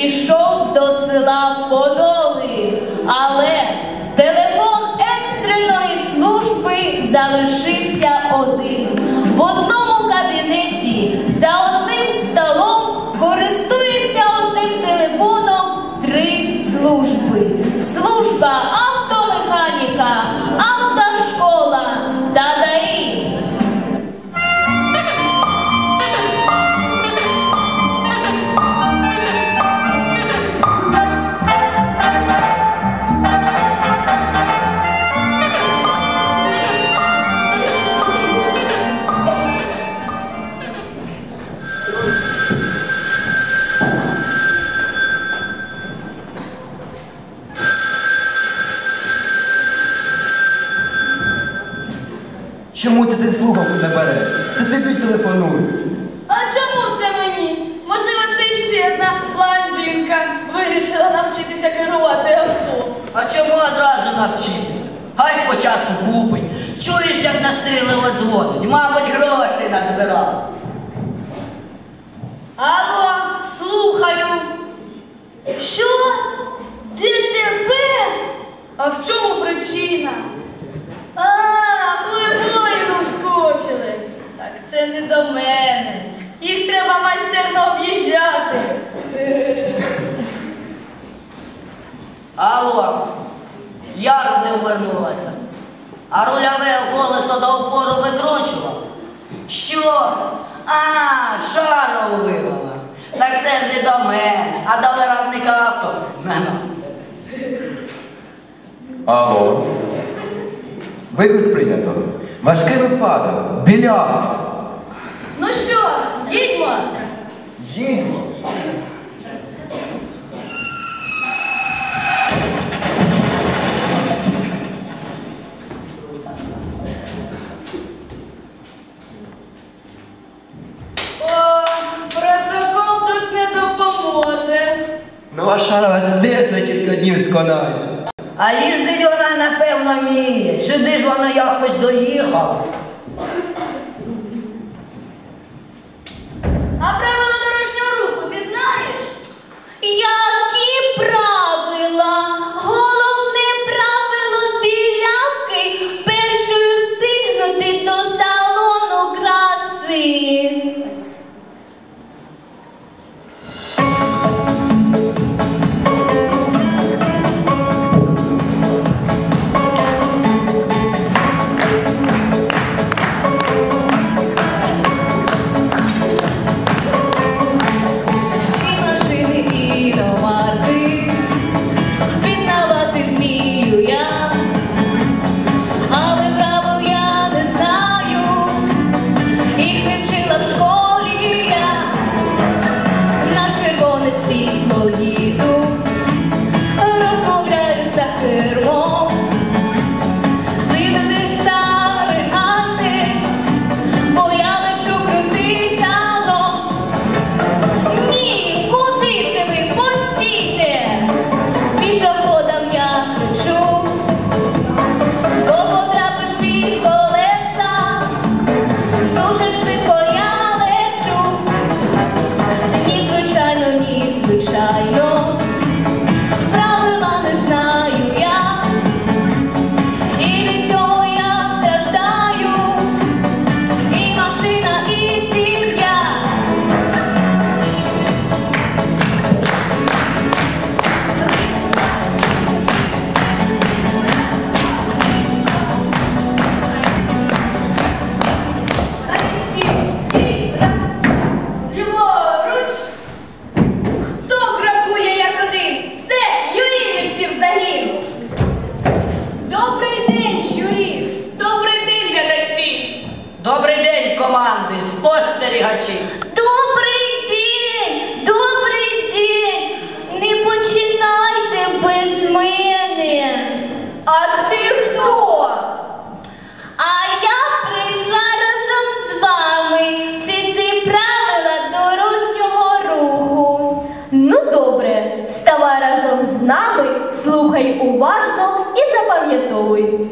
дійшов до села Подоли, але телефон екстреної служби залишився один. Чому це ти слухав не береш? Це тобі телефонує. А чому це мені? Можливо, це ще одна блондинка вирішила навчитися керувати авто. А чому одразу навчитися? Хай спочатку купить. Чуєш, як настріливо дзвонить? Мабуть, гроші назбирав. Алло, слухаю. Що? ДТП? А в чому причина? А, плебоїну вскочили. Так це не до мене. Їх треба майстерно об'їжджати. Алло, як не повернулася? А рульове колесо до опору викручував? Що? А, шару вирвала. Так це ж не до мене, а до виробника авто. Алло. Виклик прийнято. Важкий випадок. Біля. Їдьмо? Їдьмо. О, протокол тут не допоможе. Нова шара де за кілька днів сконає. А їздить вона, напевно, вміє. Сюди ж вона якось доїхала. Правила дорожнього руху ти знаєш? Які правила? Уважно і запам'ятовуй.